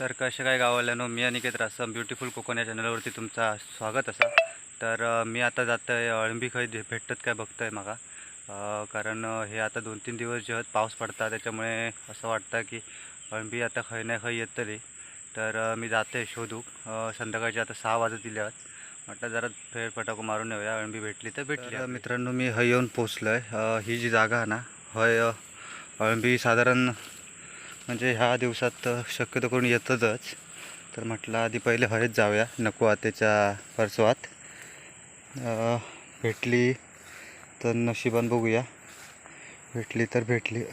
तर कशा काय गावाल्यानो मी अनिकेत रासम ब्युटिफुल कोकण या चॅनलवरती तुमचा स्वागत असा. तर मी आता जात आहे अळंबी खै दे- भेटतात काय बघतोय मागा. कारण हे आता दोन तीन दिवस जे आहेत पाऊस पडता त्याच्यामुळे असं वाटतं की अळंबी आता खै नाही खै येतली तर. अ, मी जाते शोधू. अ, संध्याकाळचे आता सहा वाजत दिले आहेत. म्हटलं जरा फेर फटाको मारून येऊया अळंबी भेटली तर भेटली तर मित्रांनो मी हय येऊन पोचलो आहे ही जी जागा आहे ना हय अळंबी साधारण म्हणजे ह्या दिवसात तर शक्यतो करून येतच तर म्हटलं आधी पहिले हळद जाऊया. नको आतेच्या परसवात भेटली तर नशिबान बघूया. भेटली तर भेटली.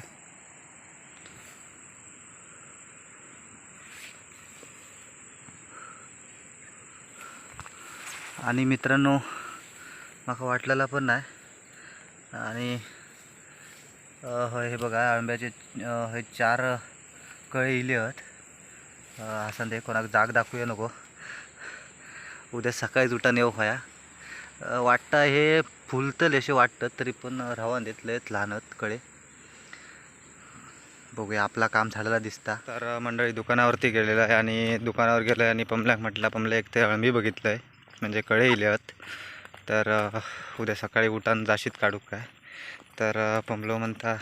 आणि मित्रांनो माका वाटलेला पण नाही. आणि हे बघा आंब्याचे हे चार कळे इले आहेत असं ते कोणाक जाग दाखवूया नको. उद्या सकाळीच उठान येऊ खया वाटतं हे फुलतले असे वाटतं तरी पण रावण देतले लहान आहेत कळे. बघूया आपला काम झालेला दिसता. तर मंडळी दुकानावरती गेलेलं आहे आणि दुकानावर गेलं आणि पमल्याक म्हटलं पमल्या एक ते अळंबी बघितलं आहे म्हणजे कळे इले आहेत तर उद्या सकाळी उठान जाशीत काढू काय? तर अ, पमलो म्हणता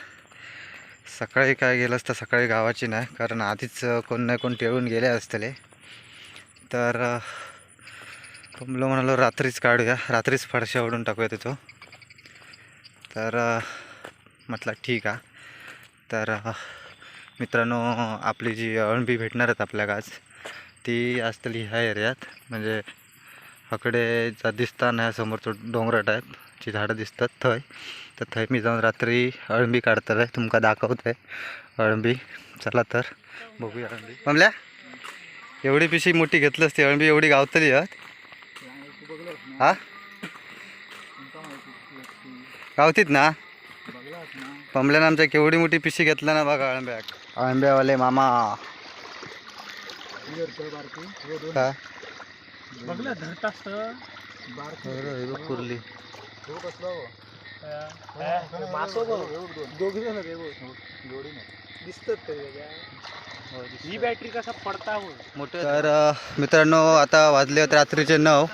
सकाळी काय गेलं असतं सकाळी गावाची नाही कारण आधीच कोण नाही कोण टेळून गेले असतले तर अ, म्हणालो रात्रीच काढूया रात्रीच फडशा ओढून टाकूया तिथं. तर म्हटलं ठीक आहे तर मित्रांनो आपली जी अळंबी भेटणार आहेत आपल्या गाज ती असतली ह्या एरियात. म्हणजे हकडे दिसता नाही समोरचं तो डोंगरा टाईप ची झाडं दिसतात थंय. तर थंय मी जाऊन रात्री अळंबी काढतलं तुमका दाखवतोय. अळंबी. चला तर. बघूया अळंबी. म्हणल्या एवढी पिशी मोठी घेतली असती. अळंबी एवढी गावतली आहेत हा? गावतीत ना? पमल्यानं आमच्या केवढी मोठी पिशी घेतला ना बघा अळंब्याक अळंब्यावाले मामा. हा? हे? बघ. कुर्ली ही बॅटरी कसा पडता हो? तर अ, मित्रांनो आता वाजले आहेत रात्रीचे नऊ.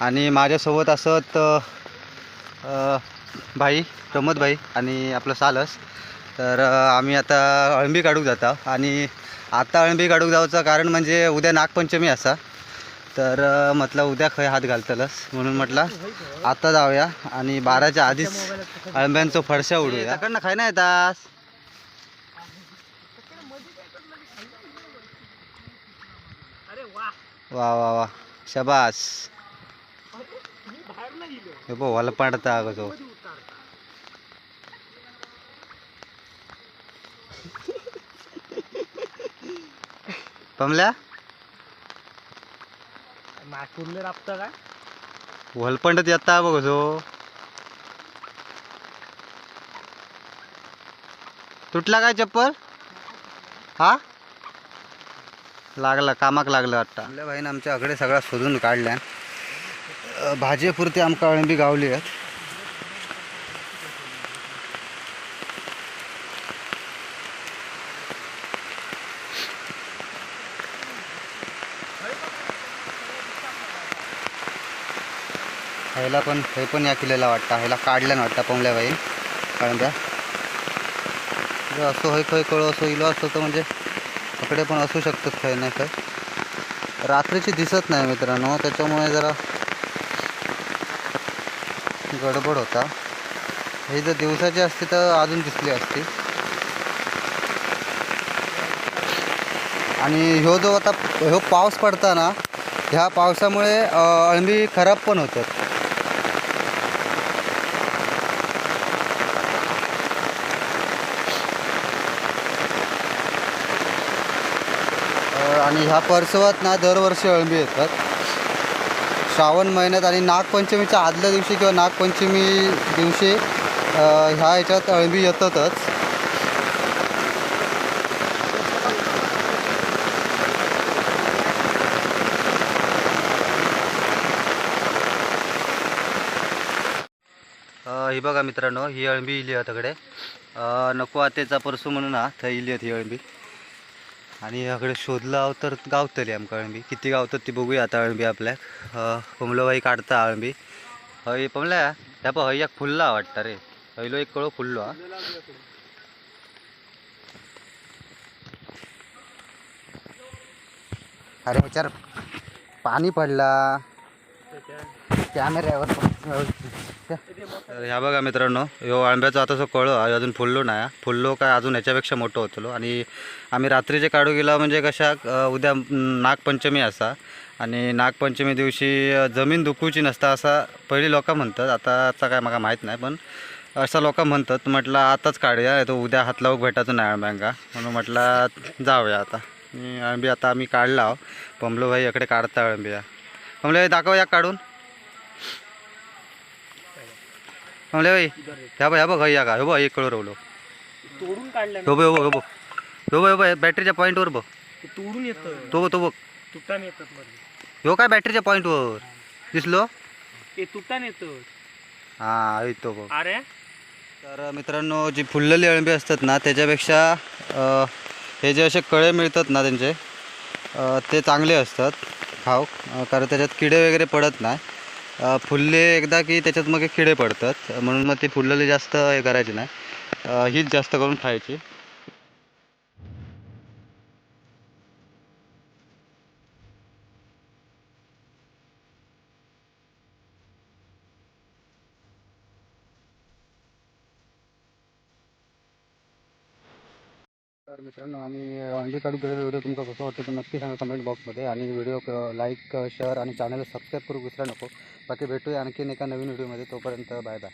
आणि माझ्यासोबत असत भाई प्रमोद भाई आणि आपलं सालस. तर आम्ही आता अळंबी काढूक जाता. आणि आता अळंबी काढूक जाऊचं कारण म्हणजे उद्या नागपंचमी असा. तर म्हटलं उद्या खय हात घालतलस. म्हणून म्हटलं आता जाऊया आणि बाराच्या आधीच अळंब्यांचं फडशा उडूया. ना खाय ना येतास. वा वा वा. शबास. हे बघ वाला पाडता अगं तो. पमल्या? नागपूरले राबतं काय वलपंडत येता बघ तो तुटला काय चप्पल? हा? लागला कामाक लागलं वाटतं आपल्या बाईनं आमच्या आकडे सगळा शोधून काढल्या. भाजीपुरती आमका अळंबी गावली आहेत. ह्याला पण हे पण या किल्ल्याला वाटतं. ह्याला काढल्या ना वाटतं पोंगल्या बाई कळंब्या जर असो होय खय कळो असो इलो असतो तर म्हणजे इकडे पण असू शकतात खय नाही खय रात्रीची दिसत नाही मित्रांनो. त्याच्यामुळे जरा गडबड होता. हे जर दिवसाची असती तर अजून दिसली असती. आणि ह्यो जो आता ह्यो पाऊस पडताना ह्या पावसामुळे अळंबी खराब पण होतात. आणि ह्या परसवात ना दरवर्षी अळंबी येतात. श्रावण महिन्यात आणि नागपंचमीच्या आदल्या दिवशी किंवा नागपंचमी दिवशी ह्या याच्यात अळंबी येतातच. ही बघा मित्रांनो ही अळंबी इली आहे तिकडे नको आतेचा परसू म्हणून हा थंय इली आहेत ही अळंबी आणि याकडे शोधलं आहोत तर गावतली आमकां अळंबी किती गावतात ती बघूया आता अळंबी आपल्याक कमलोबाई काढता अळंबी हय पमल्या ह्या पण हय एक फुलला वाटतं रे. हयलो एक कळो फुललो हा. अरे ह्याच्यावर पाणी पडला. कॅमेऱ्यावर तर ह्या बघा मित्रांनो ह्यो आंब्याचा आता जो कळो अजून फुललो नाही हा. फुललो काय अजून ह्याच्यापेक्षा मोठं होतलो. आणि आम्ही रात्रीचे काढू गेला म्हणजे कशा उद्या नागपंचमी असा. आणि नागपंचमी दिवशी जमीन दुखूची नसता असा पहिली लोक म्हणतात. आताचा काय मला माहीत नाही पण असं लोक म्हणतात म्हटलं आताच काढूया तो उद्या हात लावूक भेटायचं नाही आंब्यांका म्हणून म्हटलं जाऊया आता. आणि अळंबी आता आम्ही काढला आहो. पमलो भाई इकडे काढता अळंबी या पमलो भाई दाखव या काढून. पमले भाई ह्या बघ ह्या बघ या का? हो बघ एक कळो रवलो तोडून काढलं हो बघ हो बघ हो बघ. हो बघ हो बघ बॅटरीच्या पॉईंटवर बघ. तोडून येतं. तो बघ तो बघ. तुटान येतात मध्ये ह्यो काय बॅटरीच्या पॉईंटवर दिसलो? ते तुटान येतं. हां येतो बघ. अरे? तर मित्रांनो जी फुललेली अळंबी असतात ना त्याच्यापेक्षा हे जे असे कळे मिळतात ना त्यांचे ते चांगले असतात. खाऊ कारण त्याच्यात किडे वगैरे पडत नाही. फुलले एकदा की त्याच्यात मग किडे पडतात. म्हणून मग ती फुललेली जास्त हे करायची नाही. हीच जास्त करून खायची. तर मित्रांनो आम्ही अंडी काढून केलेला व्हिडिओ तुमचा कसा वाटतो तर नक्की सांगा कमेंट बॉक्समध्ये आणि व्हिडिओ लाईक शेअर आणि चॅनल सबस्क्राईब करू विसरा नको. बाकी भेटूया आणखीन एका नवीन व्हिडिओमध्ये तोपर्यंत बाय बाय